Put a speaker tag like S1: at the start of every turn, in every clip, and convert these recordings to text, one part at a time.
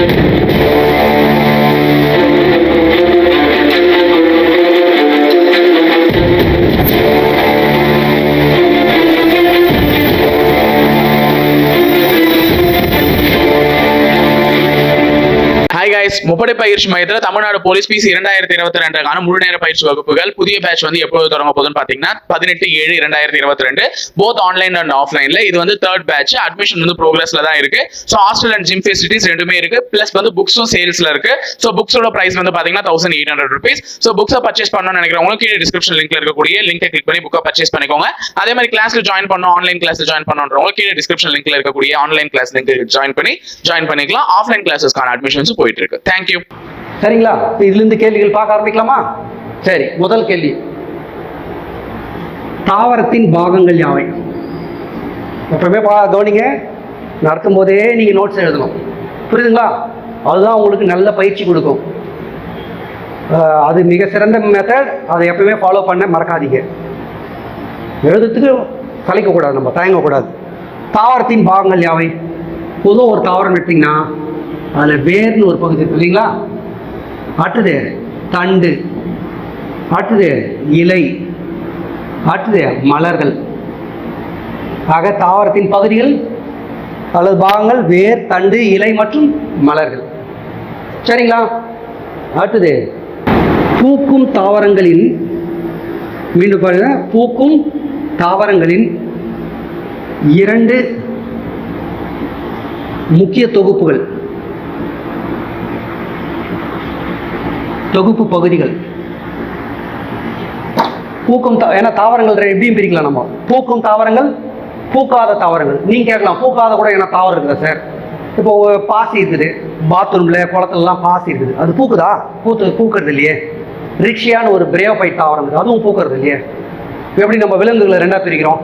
S1: Thank you. முப்படை பயிற்சி மையத்தில் தமிழ்நாடு போலீஸ் பிசி இரண்டாயிரத்தி இருபத்தி ரெண்டுக்கான முழு நேர பயிற்சி வகுப்புகள். புதிய பேட்ச் வந்து எப்போது தொடங்க போகுதுன்னு பாத்தீங்கன்னா பதினெட்டு ஏழு இரண்டாயிரத்தி இருபத்தி ரெண்டு. போத் ஆன்லைன் அண்ட் ஆஃப்லைன்ல இது வந்து தேர்ட் பேட்ச் அட்மிஷன் வந்து ப்ரோக்ரஸ்ல தான் இருக்கு. So hostel and gym facilities ரெண்டுமே இருக்கு. பிளஸ் வந்து புக்ஸும் சேல்ஸ்ல இருக்கு. ஸோ புக்ஸோட பிரைஸ் வந்து பாத்தீங்கன்னா thousand eight hundred rupees so புக்ஸை பர்ச்சேஸ் பண்ணணும்னு நினைக்கிறவங்களுக்கு கீழே டிஸ்கிரிப்ஷன் லிங்க்ல இருக்கக்கூடிய லிங்கை கிளிக் பண்ணி புக்கை பர்ச்சேஸ் பண்ணிக்கோங்க. அதே மாதிரி கிளாஸ்ல ஜாயின் பண்ணணும் ஆன்லைன் கிளாஸ்ல ஜாயின் பண்ணுறவங்க கீழே டிஸ்கிரிப்ஷன் லிங்க்ல இருக்கக்கூடிய ஆன்லைன் கிளாஸ் லிங்க் ஜாயின் பண்ணி ஜாயின் பண்ணிக்கலாம். ஆஃப்லைன் கிளாஸஸ்க்கான அட்மிஷன்ஸ் போயிட்டு இருக்கு. தேங்க்யூ
S2: சரிங்களா? இப்ப இதுலேருந்து கேள்விகள் பார்க்க ஆரம்பிக்கலாமா? சரி முதல் கேள்வி. தாவரத்தின் பாகங்கள் யாவை? எப்பவுமே பா கவனிங்க. நடத்தும் போதே நீங்கள் நோட்ஸ் எழுதணும். புரியுதுங்களா? அதுதான் உங்களுக்கு நல்ல பயிற்சி கொடுக்கும். அது மிக சிறந்த மெத்தட் அதை எப்பவுமே ஃபாலோ பண்ண மறக்காதீங்க. எழுதுறதுக்கு கலைக்கக்கூடாது நம்ம தயங்கக்கூடாது. தாவரத்தின் பாகங்கள் யாவை? பொதுவாக ஒரு தாவரம் எடுத்திங்கன்னா அதில் வேர்னு ஒரு பகுதி இருக்கு இல்லைங்களா? அடுத்தது தண்டு. அடுத்தது இலை. அடுத்தது மலர்கள். ஆக தாவரத்தின் பகுதிகள் அல்லது பாகங்கள் வேர் தண்டு இலை மற்றும் மலர்கள். சரிங்களா? அடுத்தது பூக்கும் தாவரங்களின் மீண்டும் பாருங்க பூக்கும் தாவரங்களின் இரண்டு முக்கிய தொகுப்புகள். தொகுப்பு பகுதிகள். பூக்கும் தா ஏன்னா தாவரங்கள் எப்படியும் பிரிக்கலாம் நம்ம. பூக்கும் தாவரங்கள் பூக்காத தாவரங்கள். நீங்க கேட்கலாம் பூக்காத கூட என்ன தாவரம் இருக்குதா சார் இப்போ பாசி இருக்குது. பாத்ரூம்ல குளத்துலலாம் பாசி இருக்குது. அது பூக்குதா? பூத்து பூக்கிறது இல்லையே. ரிக்ஷியான்னு ஒரு பிரேவபைட் தாவரம் இருக்குது. அதுவும் பூக்கிறது இல்லையே. எப்படி நம்ம விலங்குகளை ரெண்டா பிரிக்கிறோம்?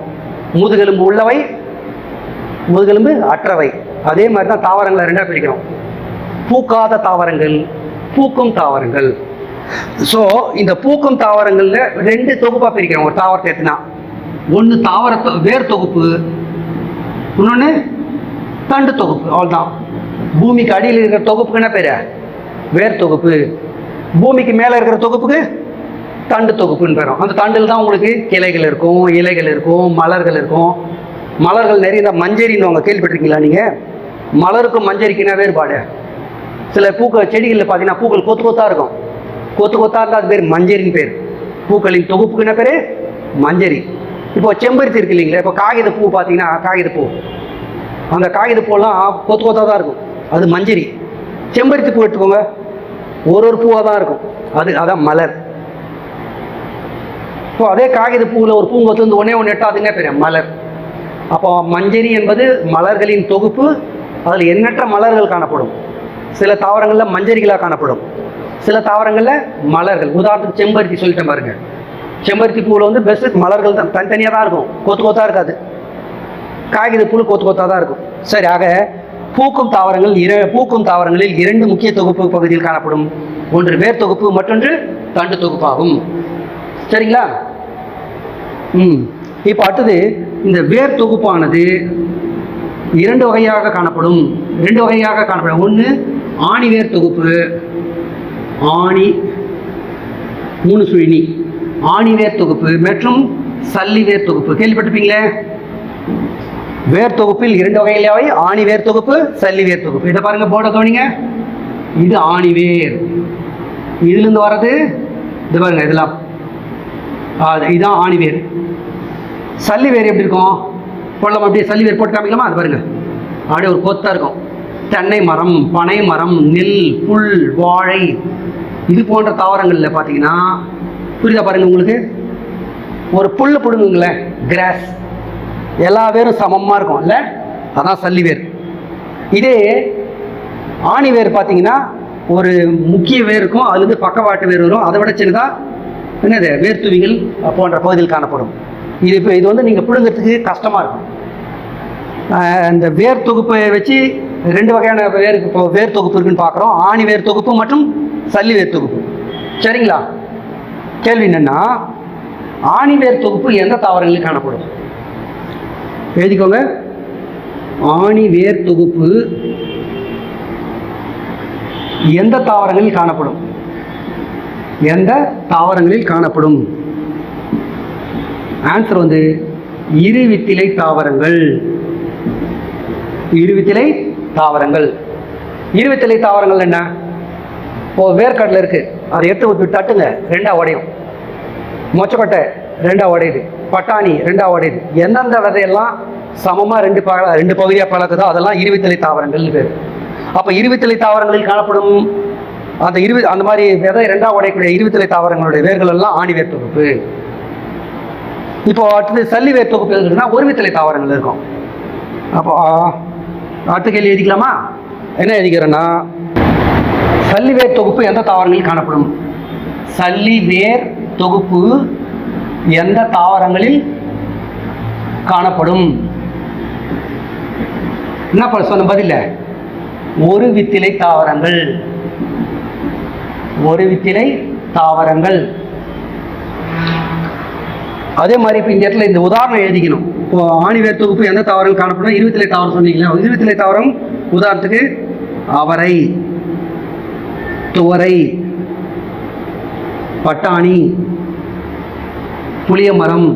S2: முதுகெலும்பு உள்ளவை முதுகெலும்பு அற்றவை. அதே மாதிரி தான் தாவரங்களை ரெண்டா பிரிக்கிறோம். பூக்காத தாவரங்கள் பூக்கும் தாவரங்கள். ஸோ இந்த பூக்கும் தாவரங்களில் ரெண்டு தொகுப்பாக பிரிக்கிறோம் ஒரு தாவரத்தை எத்தினா ஒன்று தாவர வேர் தொகுப்பு. இன்னொன்று தண்டு தொகுப்பு. அவ்வளோதான் பூமிக்கு அடியில் இருக்கிற தொகுப்புக்கு என்ன பேர்? வேர் தொகுப்பு. பூமிக்கு மேலே இருக்கிற தொகுப்புக்கு தண்டு தொகுப்புன்னு பேரும். அந்த தண்டில் தான் உங்களுக்கு கிளைகள் இருக்கும் இலைகள் இருக்கும் மலர்கள் இருக்கும். மலர்கள் நிறைய இந்த மஞ்சரின்னு அவங்க கேள்விப்பட்டிருக்கீங்களா நீங்கள் மலருக்கும் மஞ்சரிக்குன்னா வேறுபாடு? சில பூக்கள் செடிகளில் பார்த்தீங்கன்னா பூக்கள் கொத்து கொத்தாக இருக்கும். கொத்து கொத்தா இருந்தால் அது பேர் மஞ்சரின்னு பேர். பூக்களின் தொகுப்புக்கு என்ன பேர்? மஞ்சரி. இப்போ செம்பருத்தி இருக்கு இல்லைங்களா? இப்போ காகித பூ பார்த்தீங்கன்னா காகித பூ. அந்த காகித பூலாம் கொத்து கொத்தா தான் இருக்கும். அது மஞ்சரி. செம்பருத்தி பூ எடுத்துக்கோங்க. ஒரு ஒரு பூவாக தான் இருக்கும். அது அதான் மலர். இப்போ அதே காகித பூவில் ஒரு பூங்கொத்து வந்து ஒன்றே ஒன்று எட்டா அதுங்க பேர்? மலர். அப்போ மஞ்சரி என்பது மலர்களின் தொகுப்பு. அதில் எண்ணற்ற மலர்கள் காணப்படும். சில தாவரங்களில் மஞ்சரிகளாக காணப்படும். சில தாவரங்களில் மலர்கள். உதாரணத்துக்கு செம்பருத்தி சொல்லிட்டேன் பாருங்க. செம்பருத்தி பூவில் வந்து பெஸ்ட் மலர்கள் தான். தனித்தனியாக தான் இருக்கும். கொத்து கொத்தாக இருக்காது. காகித புழு கொத்து கொத்தாக தான் இருக்கும். சரி ஆக பூக்கும் தாவரங்கள் இர பூக்கும் தாவரங்களில் இரண்டு முக்கிய தொகுப்பு பகுதியில் காணப்படும். ஒன்று வேர் தொகுப்பு மற்றொன்று தண்டு தொகுப்பாகும். சரிங்களா? ம். இப்போ அடுத்தது இந்த வேர் தொகுப்பானது இரண்டு வகையாக காணப்படும். ரெண்டு வகையாக காணப்படும். ஒன்று ஆணி வேர் தொகுப்பு ஆணி மூணு சுழினி. ஆணி வேர் தொகுப்பு மற்றும் சல்லி வேர் தொகுப்பு. கேள்விப்பட்டிருப்பீங்களே? வேர் தொகுப்பில் இரண்டு வகையிலாவை ஆணி வேர் தொகுப்பு சல்லி வேர் தொகுப்பு. இதை பாருங்க போர்டை கவனிங்க. இது ஆணி வேர் இதுலேருந்து வர்றது இது பாருங்க இதெல்லாம். இதுதான் ஆணி வேர் சல்லி வேர் எப்படி இருக்கும்? போடலாம் அப்படியே சல்லி வேர் போட்டு காமிக்கலாமா? அது பாருங்க. அப்படியே ஒரு கொத்தாக இருக்கும். தென்னை மரம் பனை மரம் நெல் புல் வாழை. இது போன்ற தாவரங்களில் பார்த்தீங்கன்னா புரியுதா பாருங்க உங்களுக்கு? ஒரு புல் பிடுங்குங்களேன் கிராஸ் எல்லா வேரும் சமமாக இருக்கும் இல்லை? அதான் சல்லி வேர். இதே ஆணி வேர் பார்த்தீங்கன்னா ஒரு முக்கிய வேர் இருக்கும் அதுலேருந்து பக்கவாட்டு வேர் வரும். அதை விட சின்னதாக என்னது? வேர்த்துவிகள் போன்ற பகுதியில் காணப்படும். இது இப்போ இது வந்து நீங்கள் பிடுங்கிறதுக்கு கஷ்டமாக இருக்கும். இந்த வேர் தொகுப்பை வச்சு ரெண்டு வகையான வேர் இப்போ வேர் தொகுப்பு இருக்குன்னு பார்க்குறோம். ஆணி வேர் தொகுப்பு மற்றும் சல்லி வேர் தொகுப்பு. சரிங்களா? கேள்வி என்னன்னா ஆணி வேர் தொகுப்பு எந்த தாவரங்களில் காணப்படும்? எழுதிக்கோங்க. ஆணி வேர் தொகுப்பு எந்த தாவரங்களில் காணப்படும்? எந்த தாவரங்களில் காணப்படும்? ஆன்சர் வந்து இருவித்திலை தாவரங்கள். இருவித்திலை தாவரங்கள். இருவித்திலை தாவரங்கள் என்ன? இப்போ வேர்க்கடலை இருக்கு. அதை எடுத்து ஊற்றி தட்டுங்க ரெண்டா உடையும். மொச்சக்கொட்டை ரெண்டா உடையுது. பட்டாணி ரெண்டா உடையுது. எந்தெந்த விதையெல்லாம் சமமாக ரெண்டு ப ரெண்டு பகுதியாக பழக்குதோ அதெல்லாம் இருவித்தலை தாவரங்கள் பேர். அப்போ இருவித்தலை தாவரங்களில் காணப்படும் அந்த இருவி அந்த மாதிரி விதை ரெண்டா உடையக்கூடிய இருவித்தலை தாவரங்களுடைய வேர்கள் எல்லாம் ஆணி வேர் தொகுப்பு. இப்போ அடுத்தது சல்லி வேர் தொகுப்பு இருக்குன்னா ஒருவித்தலை தாவரங்கள் இருக்கும். அப்போ அடுத்த கேள்வி எழுதிக்கலாமா? என்ன எழுதிக்கிறேன்னா சல்லிவேர் தொகுப்பு எந்த தாவரங்களில் காணப்படும்? சல்லி வேர் தொகுப்பு எந்த தாவரங்களில் காணப்படும்? என்ன பண்ண சொன்ன பதில? ஒரு வித்திலை தாவரங்கள். ஒரு வித்திலை தாவரங்கள். அதே மாதிரி இப்போ இந்த இடத்துல இந்த உதாரணம் எழுதிக்கணும். இப்போ ஆணிவேர் தொகுப்பு எந்த தாவரங்கள் காணப்படும் இருபத்திலே தாவரம் சொன்னீங்களா? இருபத்திலே தாவரம் உதாரணத்துக்கு அவரை துவரை பட்டாணி புளிய மரம்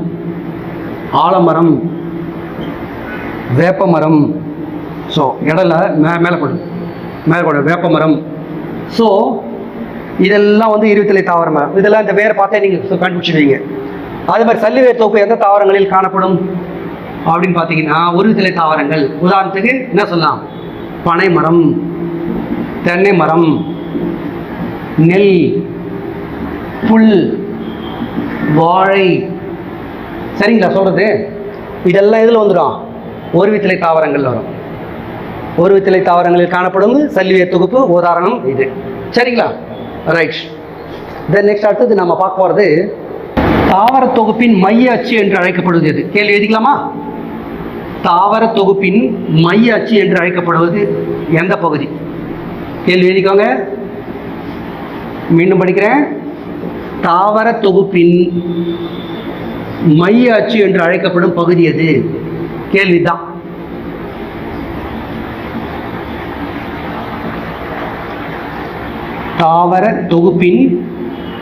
S2: ஆலமரம் வேப்ப மரம் ஸோ இடல மே மேலே கொடு. மேலே கொடு. வேப்ப மரம் ஸோ இதெல்லாம் வந்து இருபத்திலே தாவர மரம் இதெல்லாம் இந்த வேர் பார்த்தே நீங்கள் கண்டுபிடிச்சிடுவீங்க அதே மாதிரி சல்லி வேர் தொகுப்பு எந்த தாவரங்களில் காணப்படும்? அப்படின்னு பார்த்தீங்கன்னா ஒருவித்திலை தாவரங்கள். உதாரணத்துக்கு என்ன சொல்லலாம்? பனை மரம் தென்னை மரம் நெல் புல் வாழை. சரிங்களா சொல்கிறது இதெல்லாம் இதில் வந்துடும்? ஒரு வித்திலை தாவரங்கள் வரும். ஒரு வித்திலை தாவரங்களில் காணப்படும் சல்லிய தொகுப்பு உதாரணம் இது. சரிங்களா? ரைட் தென் நெக்ஸ்ட் அடுத்தது நம்ம பார்க்க போகிறது தாவர தொகுப்பின் மைய அச்சு என்று அழைக்கப்படுகிறது கேள்வி எழுதிக்கலாமா? தாவர தொகுப்பின் மைய அச்சு என்று அழைக்கப்படுவது எந்த பகுதி? கேள்வி எழுதிக்கோங்க. மீண்டும் படிக்கிறேன். தாவர தொகுப்பின் மைய அச்சு என்று அழைக்கப்படும் பகுதி எது? கேள்விதான். தாவர தொகுப்பின்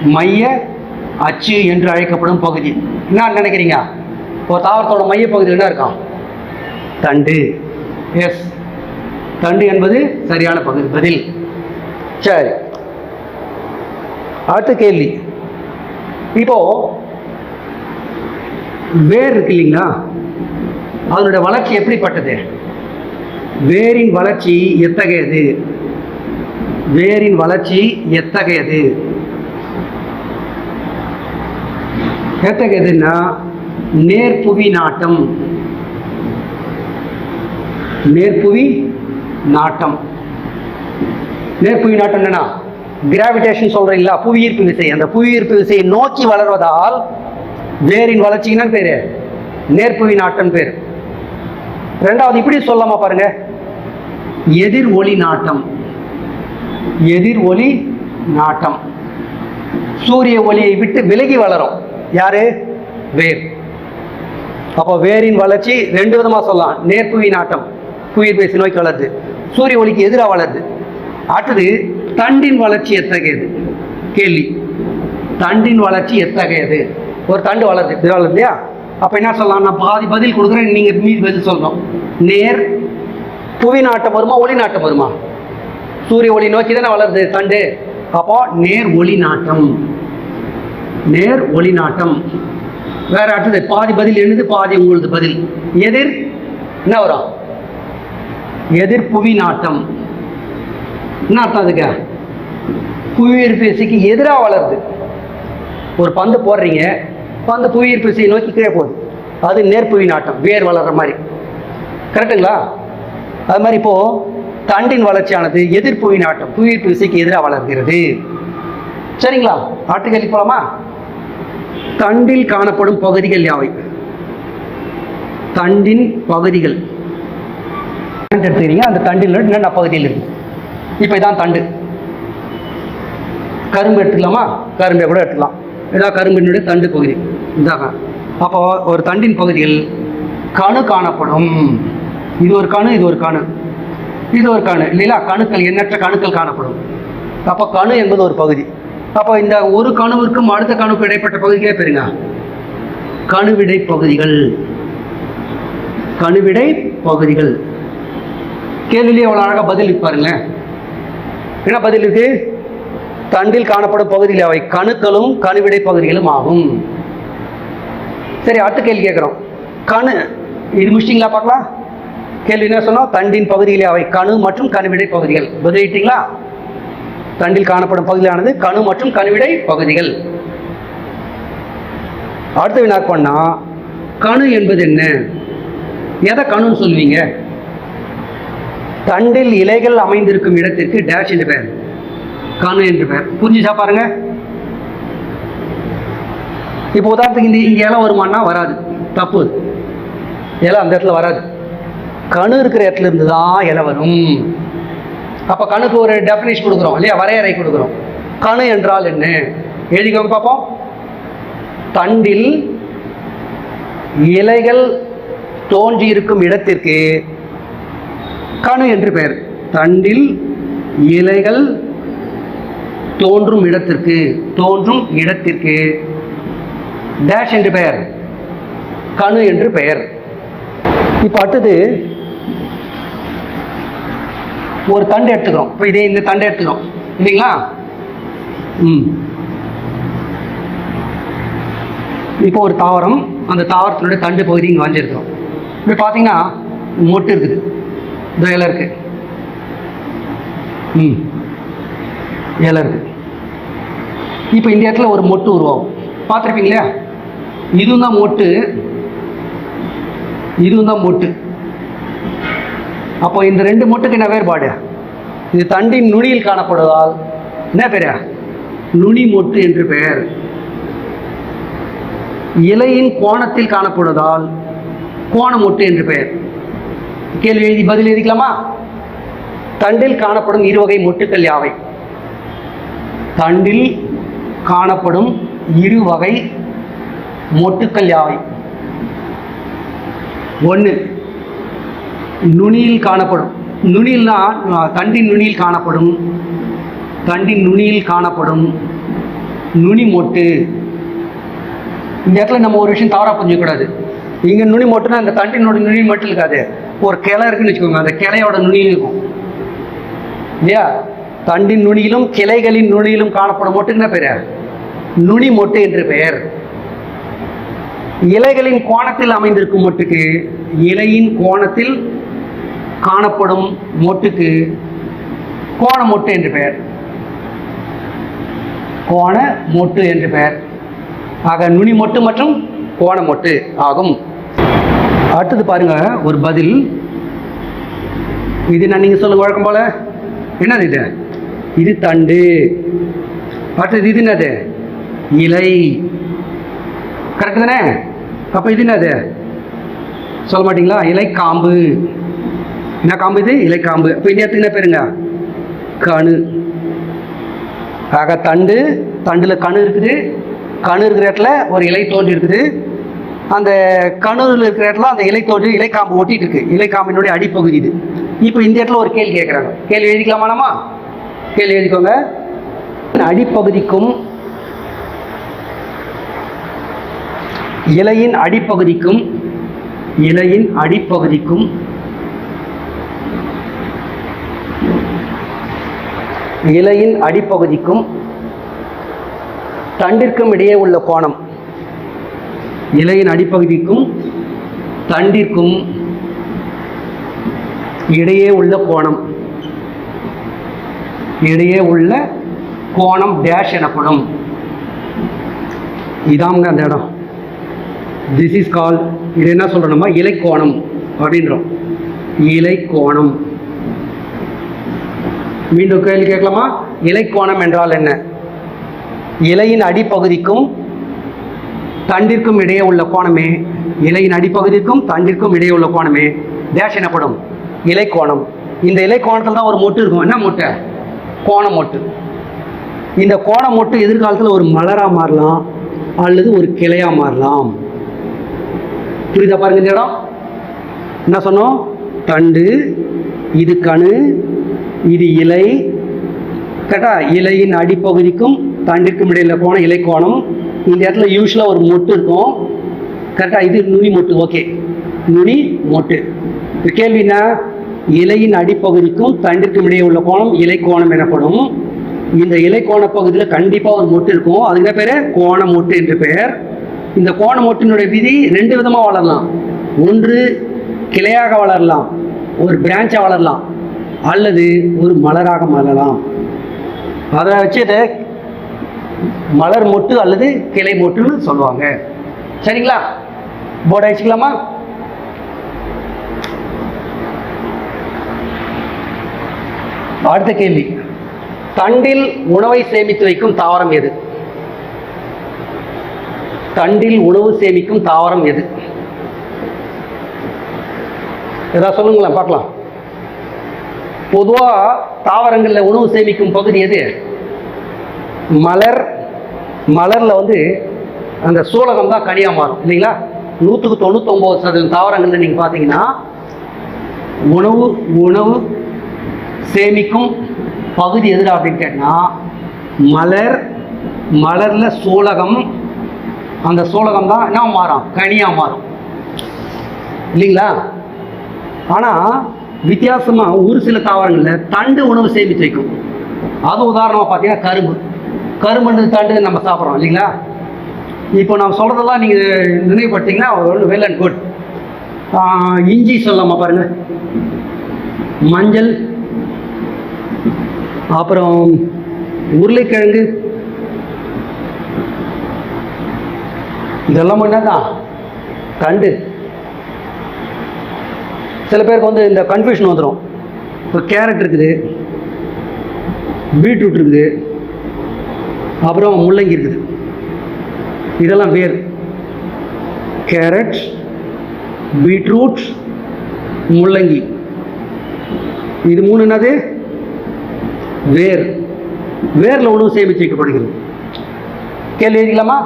S2: மைய அச்சு என்று அழைக்கப்படும் பகுதி. என்ன நினைக்கிறீங்க? ஒரு தாவரத்தோட மைய பகுதி என்ன இருக்கும் தண்டு. எஸ் தண்டு என்பது சரியான பகுதி பதில். சரி. அடுத்த கேள்வி. இப்போ வேர் இருக்கு இல்லைங்களா? அதனுடைய வளர்ச்சி எப்படிப்பட்டது? வேரின் வளர்ச்சி எத்தகையது? வேரின் வளர்ச்சி எத்தகையது? எத்தகையதுன்னா நேர்புவி நாட்டம். நேர்புவி நாட்டம். நேர்புவி நாட்டம் என்னன்னா கிராவிடேஷன் சொல்றீங்களா புவியீர்ப்பு விசை. அந்த புவியீர்ப்பு விசையை நோக்கி வளர்வதால் வேரின் வளர்ச்சி பேரு? நேர்புவி நாட்டம் பேர். ரெண்டாவது இப்படி சொல்லாமா பாருங்க. எதிர் ஒளி நாட்டம். எதிர் ஒளி நாட்டம். சூரிய ஒளியை விட்டு விலகி வளரும். யாரு? வேர். அப்போ வேரின் வளர்ச்சி ரெண்டு விதமாக சொல்லலாம். நேர்புவி நாட்டம். புவியீர்ப்பு பேசி நோக்கி வளருது சூரிய ஒளிக்கு எதிராக வளருது. அடுத்தது தண்டின் வளர்ச்சி எத்தகையது? கேள்வி. தண்டின் வளர்ச்சி எத்தகையது? ஒரு தண்டு வளருது இப்படி வளருது இல்லையா? அப்போ என்ன சொல்லலாம்? நான் பாதி பதில் கொடுக்குறேன் நீங்கள் மீதி பதில் சொல்லணும். நேர் புவி நாட்டம் வருமா ஒளி நாட்டம் வருமா? சூரிய ஒளி நோக்கி தானே வளருது தண்டு. அப்போ நேர் ஒளி நாட்டம். நேர் ஒளி நாட்டம். வேற அடுத்தது பாதி பதில் என்னது? பாதி உங்களது பதில். எதிர் என்ன வரும்? எதிர் புவி நாட்டம். என்ன அர்த்தம் அதுக்கு? புவியீர்ப்பு விசைக்கு எதிராக வளருது. ஒரு பந்து போடுறீங்க பந்து புவியீர்ப்பு விசையை நோக்கி கீழே போகுது. அது நேர்புவி நாட்டம் வேர் வளர்ற மாதிரி. கரெக்டுங்களா? அது மாதிரி இப்போ தண்டின் வளர்ச்சியானது எதிர்ப்புவி நாட்டம் புவியீர்ப்பு விசைக்கு எதிராக வளர்கிறது. சரிங்களா? ஆட்டு கேள்வி போலாமா? தண்டில் காணப்படும் பகுதிகள் யாவை? தண்டின் பகுதிகள். தண்டு எடுத்துக்கிறீங்க அந்த தண்டில் என்னென்ன பகுதியில் இருக்கு. இப்போ இதான் தண்டு. கரும்பு எடுத்துக்கலாமா? கரும்பை கூட எடுத்துக்கலாம். இதான் கரும்பினுடைய தண்டு பகுதி. இதாக. அப்போ ஒரு தண்டின் பகுதியில் கணு காணப்படும். இது ஒரு கணு இது ஒரு கணு. இது ஒரு கணு. இல்லைங்களா? கணுக்கள் எண்ணற்ற கணுக்கள் காணப்படும். அப்போ கணு என்பது ஒரு பகுதி. அப்போ இந்த ஒரு கணுவிற்கும் அடுத்த கணுக்கு இடைப்பட்ட பகுதிகளே பெருங்க கணுவிடை பகுதிகள். கணுவிடை பகுதிகள். கேள்வியிலே அவ்வளோ அழகாக பதில் பாருங்களேன். என்ன பதில் இருக்கு? தண்டில் காணப்படும் பகுதிகள் அவை கணுக்களும் கணுவிடை பகுதிகளும் ஆகும். சரி அடுத்த கேள்வி கேட்குறோம். கணு இது முடிச்சிங்களா பார்க்கலாம்? கேள்வி என்ன சொன்னோம்? தண்டின் பகுதிகளே அவை கணு மற்றும் கணுவிடை பகுதிகள். பதிலிட்டீங்களா தண்டில் காணப்படும் பகுதியானது கணு மற்றும் கணுவிடை பகுதிகள். அடுத்த வினா பண்ணா கணு என்பது என்ன? எதை கணுன்னு சொல்லுவீங்க? தண்டில் இலைகள் அமைந்திருக்கும் இடத்திற்கு டேஷ் என்று பெயர். கணு என்று பெயர். புரிஞ்சுச்சா பாருங்க? இப்போ உதாரணத்துக்கு இந்த இங்கே இலை வருமானா வராது. தப்பு. இலை அந்த இடத்துல வராது. கணு இருக்கிற இடத்துல இருந்து தான் இலை வரும். அப்போ கணுக்கு ஒரு டெஃபினேஷன் கொடுக்குறோம் இல்லையா? வரையறை கொடுக்குறோம். கணு என்றால் என்ன? எழுதிக்கோங்க பார்ப்போம் தண்டில் இலைகள் தோன்றி இருக்கும் இடத்திற்கு கணு என்று பெயர். தண்டில் இலைகள் தோன்றும் இடத்திற்கு தோன்றும் இடத்திற்கு. டேஷ் என்று பெயர். கணு என்று பெயர். இப்போ அடுத்தது ஒரு தண்டு எடுத்துக்கிறோம். இப்போ இதே இந்த தண்டை எடுத்துக்கிறோம். இல்லைங்களா? ம். இப்போ ஒரு தாவரம் அந்த தாவரத்தினுடைய தண்டு பகுதி இங்கே வரைஞ்சிருக்கிறோம் இப்போ பார்த்தீங்கன்னா மொட்டு இருக்குது. இந்த இருக்கு. ம். இலை இருக்கு. இப்போ இந்த இடத்துல ஒரு மொட்டு உருவாகும். பார்த்துருப்பீங்களா? இதுவும் தான் மொட்டு. இதுவும் தான் மொட்டு. அப்போ இந்த ரெண்டு மொட்டுக்கு என்ன வேறுபாடு? இது தண்டின் நுனியில் காணப்படுவதால் என்ன பெரிய நுனி மொட்டு என்று பெயர். இலையின் கோணத்தில் காணப்படுவதால் கோண மொட்டு என்று பெயர். கேள்வி எழுதி பதில் எழுதிக்கலாமா? தண்டில் காணப்படும் இருவகை மொட்டுக்கள் யாவை? தண்டில் காணப்படும் இரு வகை மொட்டுக்கள் யாவை? ஒன்று நுனியில் காணப்படும். நுனியில்னா தண்டின் நுனியில் காணப்படும். தண்டின் நுனியில் காணப்படும் நுனி மொட்டு. இந்த இடத்துல நம்ம ஒரு விஷயம் தவறாக புரிஞ்சுக்கூடாது இங்கே நுனி மொட்டுனா அந்த தண்டினோட நுனி மட்டும் இருக்காது. ஒரு கிளை இருக்குன்னு வச்சுக்கோங்க அந்த கிளையோட நுனியில் இருக்கும். இல்லையா? தண்டின் நுனியிலும் கிளைகளின் நுனியிலும் காணப்படும் மொட்டுக்கு என்ன பேர்? நுனி மொட்டு என்று பெயர். இலைகளின் கோணத்தில் அமைந்திருக்கும் மொட்டுக்கு இலையின் கோணத்தில் காணப்படும் மொட்டுக்கு கோண மொட்டு என்று பெயர். கோண மொட்டு என்று பெயர். ஆக நுனி மொட்டு மற்றும் கோண மொட்டு ஆகும். அடுத்தது பாருங்க ஒரு பதில். இது நான் நீங்க சொல்லுங்க வழக்கம் போல. என்னது இது? இது தண்டு. அடுத்தது இது என்னது? இலை. கரெக்டு தானே? அப்போ இது என்னது? சொல்ல மாட்டீங்களா? காம்பு என்ன காம்பு இது? இலைக்காம்பு. அப்போ இந்த என்ன பேருங்க? கணு ஆக தண்டு தண்டில் கணு இருக்குது. கணு இருக்கிற இடத்துல ஒரு இலை தோண்டி இருக்குது அந்த கணுவில் இருக்கிற இடத்துல அந்த இலை தோன்றி இலைக்காம்பு ஒட்டிட்டு இருக்கு. இலைக்காம்பினுடைய அடிப்பகுதி இது. இப்போ இந்த இடத்துல ஒரு கேள்வி கேட்குறாங்க. கேள்வி எழுதிக்கலாமா நம்ம கேள்வி எழுதிக்கோங்க. அடிப்பகுதிக்கும் இலையின் அடிப்பகுதிக்கும் இலையின் அடிப்பகுதிக்கும் இலையின் அடிப்பகுதிக்கும் தண்டிற்கும் இடையே உள்ள கோணம். இலையின் அடிப்பகுதிக்கும் தண்டிற்கும் இடையே உள்ள கோணம். இடையே உள்ள கோணம் டேஷ் எனப்படும் இதாங்க அந்த இடம். திஸ் இஸ் கால் இது என்ன சொல்கிறோம்னா இலைக்கோணம் அப்படின்றோம். இலைக்கோணம். மீண்டும் கேள்வி கேட்கலாமா? இலைக்கோணம் என்றால் என்ன? இலையின் அடிப்பகுதிக்கும் தண்டிற்கும் இடையே உள்ள கோணமே இலையின் அடிப்பகுதிக்கும் தண்டிற்கும் இடையே உள்ள கோணமே. டேஷ் எனப்படும் இலைக்கோணம். இந்த இலை கோணத்தில் தான் ஒரு மொட்டு இருக்கும். என்ன மொட்டை? கோண மொட்டு. இந்த கோண மொட்டு எதிர்காலத்தில் ஒரு மலராக மாறலாம் அல்லது ஒரு கிளையாக மாறலாம். புரியுதா பாருங்க இந்த இடம்? என்ன சொன்னோம்? தண்டு இது கணு இது இலை. கரெக்டா இலையின் அடிப்பகுதிக்கும் தண்டிற்கும் இடையில இலை கோணம் இந்த இடத்துல யூஸ்வலாக ஒரு மொட்டு இருக்கும். கரெக்டாக இது நுனி மொட்டு ஓகே நுனி மொட்டு. இப்போ கேள்வினா இலையின் அடிப்பகுதிக்கும் தண்டிற்கும் இடையே உள்ள கோணம் இலை கோணம் எனப்படும். இந்த இலை கோண பகுதியில் கண்டிப்பாக ஒரு மொட்டு இருக்கும். அதுக்கு என்ன பேர்? கோண மொட்டு என்று பெயர். இந்த கோண மொட்டினுடைய விதி ரெண்டு விதமாக வளரலாம். ஒன்று கிளையாக வளரலாம். ஒரு பிரான்ச்சாக வளரலாம். அல்லது ஒரு மலராக மலரலாம். அதை வச்சு இதை மலர் மொட்டு அல்லது கிளை மொட்டுன்னு சொல்லுவாங்க. சரிங்களா? போர்டு அடிச்சுக்கலாமா? அடுத்த கேள்வி. தண்டில் உணவை சேமித்து வைக்கும் தாவரம் எது? தண்டில் உணவு சேமிக்கும் தாவரம் எது? ஏதாவது சொல்லுங்களேன் பார்க்கலாம். பொதுவாக தாவரங்களில் உணவு சேமிக்கும் பகுதி எது? மலர் மலரில் வந்து அந்த சூலகம் தான் கனியாக மாறும். இல்லைங்களா? நூற்றுக்கு தொண்ணூத்தொம்பது சதவீதம் தாவரங்களில் நீங்கள் பார்த்தீங்கன்னா உணவு உணவு சேமிக்கும் பகுதி எதுடா அப்படின்னு கேட்டால் மலர் மலரில் சூலகம் அந்த சூலகம் தான் என்ன மாறும்? கனியாக மாறும். இல்லைங்களா? ஆனால் வித்தியாசமாக ஒரு சில தாவரங்களில் தண்டு உணவு சேமித்து வைக்கும். அது உதாரணமாக பார்த்தீங்கன்னா கரும்பு. கருமண்டல் தாண்டு நம்ம சாப்பிட்றோம் இல்லைங்களா? இப்போ நான் சொல்கிறதெல்லாம் நீங்கள் நினைவுபடுத்திங்கன்னா ஒன்று வெல் அண்ட் குட் இஞ்சி சொல்லாமா பாருங்க. மஞ்சள் அப்புறம் உருளைக்கிழங்கு. இதெல்லாம் என்னதான் கண்டு. சில பேருக்கு வந்து இந்த கன்ஃபியூஷன் வந்துடும் இப்போ கேரட் இருக்குது பீட்ரூட் இருக்குது. அப்புறம் முள்ளங்கி இருக்குது. இதெல்லாம் வேர். கேரட் பீட்ரூட் முள்ளங்கி. இது மூணு என்னது? வேர். வேரில் உணவு சேமித்து வைக்கப்படுகிறது கேள்வி எழுதிக்கலாமா?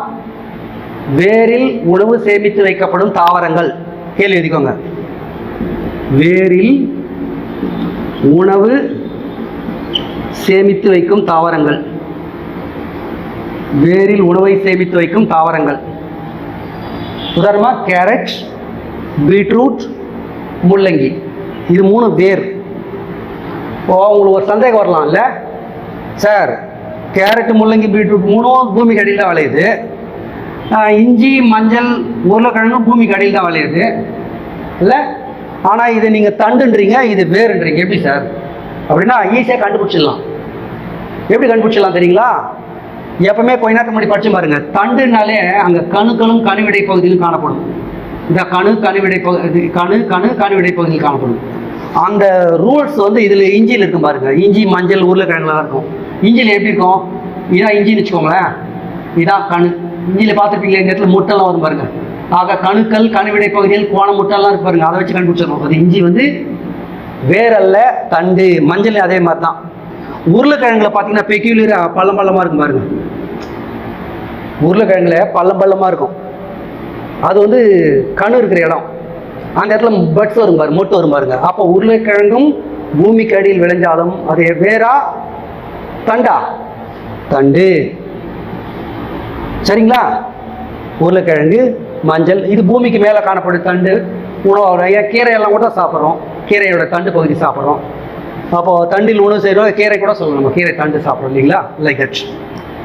S2: வேரில் உணவு சேமித்து வைக்கப்படும் தாவரங்கள். கேள்வி எழுதிக்கோங்க. வேரில் உணவு சேமித்து வைக்கும் தாவரங்கள். வேரில் உணவை சேமித்து வைக்கும் தாவரங்கள். உதாரணமாக கேரட் பீட்ரூட் முள்ளங்கி. இது மூணு வேர். ஓ உங்களுக்கு ஒரு சந்தேகம் வரலாம் இல்லை சார் கேரட் முள்ளங்கி பீட்ரூட் மூணும் பூமிக்கு அடியில் தான் விளையுது. இஞ்சி மஞ்சள் உருளைக்கிழங்கு பூமிக்கு அடியில் தான் விளையுது. இல்லை? ஆனால் இதை நீங்கள் தண்டுன்றீங்க இது வேறுன்றீங்க எப்படி சார்? அப்படின்னா ஈஸியாக கண்டுபிடிச்சிடலாம். எப்படி கண்டுபிடிச்சிடலாம் தெரியுங்களா? எப்பவுமே கொஞ்ச நேரத்துக்கு முன்னாடி படிச்சு பாருங்க. தண்டுனாலே அங்கே கணுக்களும் கணுவிடை பகுதியிலும் காணப்படும். இந்த கணு கணுவிடை பகுதி கணு கணு கணுவிடை பகுதியில் காணப்படும். அந்த ரூல்ஸ் வந்து இதில் இஞ்சியில் இருக்கும் பாருங்க. இஞ்சி மஞ்சள் உருளைக்கிழங்குல தான் இருக்கும். இஞ்சியில் எப்படி இருக்கும்? இதான் இஞ்சின்னு வச்சுக்கோங்களேன். இதான் கணு. இஞ்சியில் பார்த்துருப்பீங்களா இந்த இடத்துல முட்டெல்லாம் வரும் பாருங்க. ஆக கணுக்கள் கணுவிடை பகுதியில் கோண முட்டெல்லாம் இருக்கு பாருங்க. அதை வச்சு கண்டுபிடிச்சிடணும். அது இஞ்சி வந்து வேரல்ல தண்டு மஞ்சள் அதே மாதிரி தான். உருளைக்கிழங்குல பார்த்தீங்கன்னா பெக்யூலியராக பள்ளம் பள்ளமாக இருக்கும் பாருங்க. உருளைக்கிழங்குல பள்ளம் பள்ளமாக இருக்கும். அது வந்து கணு இருக்கிற இடம். அந்த இடத்துல பட்ஸ் வரும் பாருங்க மொட்டு வரும் பாருங்க. அப்போ உருளைக்கிழங்கும் பூமிக்கு அடியில் விளைஞ்சாலும் அது வேறா தண்டா? தண்டு. சரிங்களா? உருளைக்கிழங்கு மஞ்சள் இது பூமிக்கு மேலே காணப்படும் தண்டு உணவு கீரையெல்லாம் கூட சாப்பிட்றோம். கீரையோட தண்டு பகுதி சாப்பிட்றோம். அப்போ தண்டில் உணவு செய்கிறோம் கீரை கூட சொல்லணும் நம்ம. கீரை தண்டு சாப்பிட்றோம் இல்லைங்களா? லைக் தட்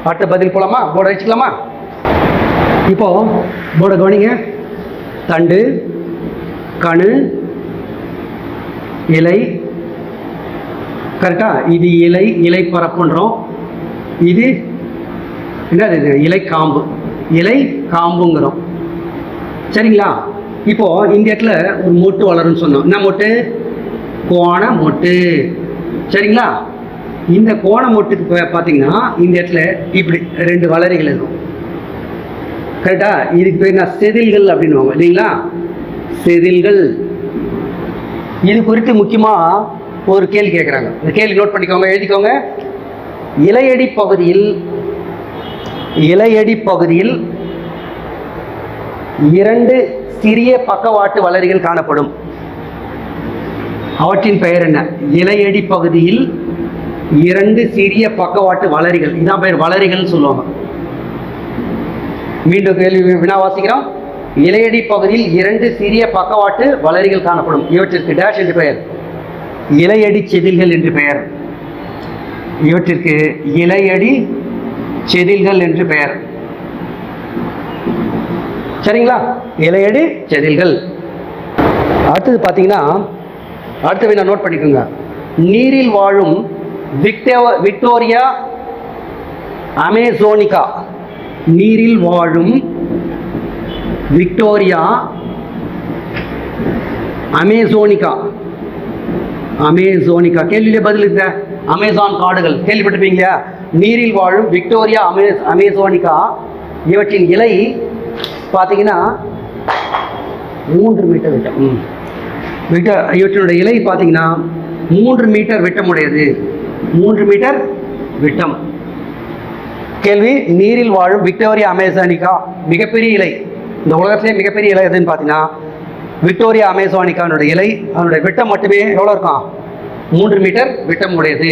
S2: அடுத்த பதில் போலாமா? போட வச்சுக்கலாமா? இப்போ போர்டை கவனிங்க. தண்டு கணு இலை. கரெக்டா இது இலை இலை பரப்புன்றோம். இது என்னது இது? இலை காம்பு. இலை காம்புங்கிறோம். சரிங்களா? இப்போ இந்த இடத்துல ஒரு மொட்டு வளரும்னு சொன்னோம். என்ன மொட்டு? கோண மொட்டு. சரிங்களா? இந்த கோண மொட்டுக்கு பார்த்தீங்கன்னா இந்த இடத்துல இப்படி ரெண்டு வளரிகள் இருக்கும். கரெக்டா இதுக்கு பேர் நான் செதில்கள் அப்படின்னுவாங்க இல்லைங்களா? செதில்கள். இது குறித்து முக்கியமாக ஒரு கேள்வி கேட்குறாங்க இந்த கேள்வி நோட் பண்ணிக்கோங்க எழுதிக்கோங்க. இலையடி பகுதியில் இலையடி பகுதியில் இரண்டு சிறிய பக்கவாட்டு வளரிகள் காணப்படும். அவற்றின் பெயர் என்ன? இலையடி பகுதியில் இரண்டு சிறிய பக்கவாட்டு வளரிகள். இதான் பெயர் வளரிகள்னு சொல்லுவாங்க. மீண்டும் கேள்வி வினா வாசிக்கிறோம். இலையடி பகுதியில் இரண்டு சிறிய பக்கவாட்டு வளரிகள் காணப்படும். இவற்றிற்கு டேஷ் என்று பெயர். இலையடி செதில்கள் என்று பெயர். இவற்றிற்கு இலையடி செதில்கள் என்று பெயர். சரிங்களா? இலையடி செதில்கள். அடுத்தது பார்த்தீங்கன்னா அடுத்த வினா நோட் பண்ணிக்கோங்க. நீரில் வாழும் விக்டோ விக்டோரியா அமேசோனிகா. நீரில் வாழும் விக்டோரியா அமேசோனிகா. அமேசோனிகா. கேள்வியிலே பதில் இருக்க அமேசான் காடுகள். கேள்விப்பட்டிருப்பீங்களா? நீரில் வாழும் விக்டோரியா அமே அமேசோனிகா. இவற்றின் இலை பார்த்தீங்கன்னா மூன்று மீட்டர் விட்டம். ம். விட்ட இவற்றினுடைய இலை பார்த்தீங்கன்னா மூன்று மீட்டர் விட்டமுடையது. மூன்று மீட்டர் விட்டம். கேள்வி நீரில் வாழும் விக்டோரியா அமேசானிகா மிகப்பெரிய இலை. இந்த உலகத்திலே மிகப்பெரிய இலை எதுன்னு பார்த்தீங்கன்னா விக்டோரியா அமேசானிக்கானுடைய இலை அதனுடைய விட்டம் மட்டுமே எவ்வளோ இருக்கும் மூன்று மீட்டர் விட்டம் உடையது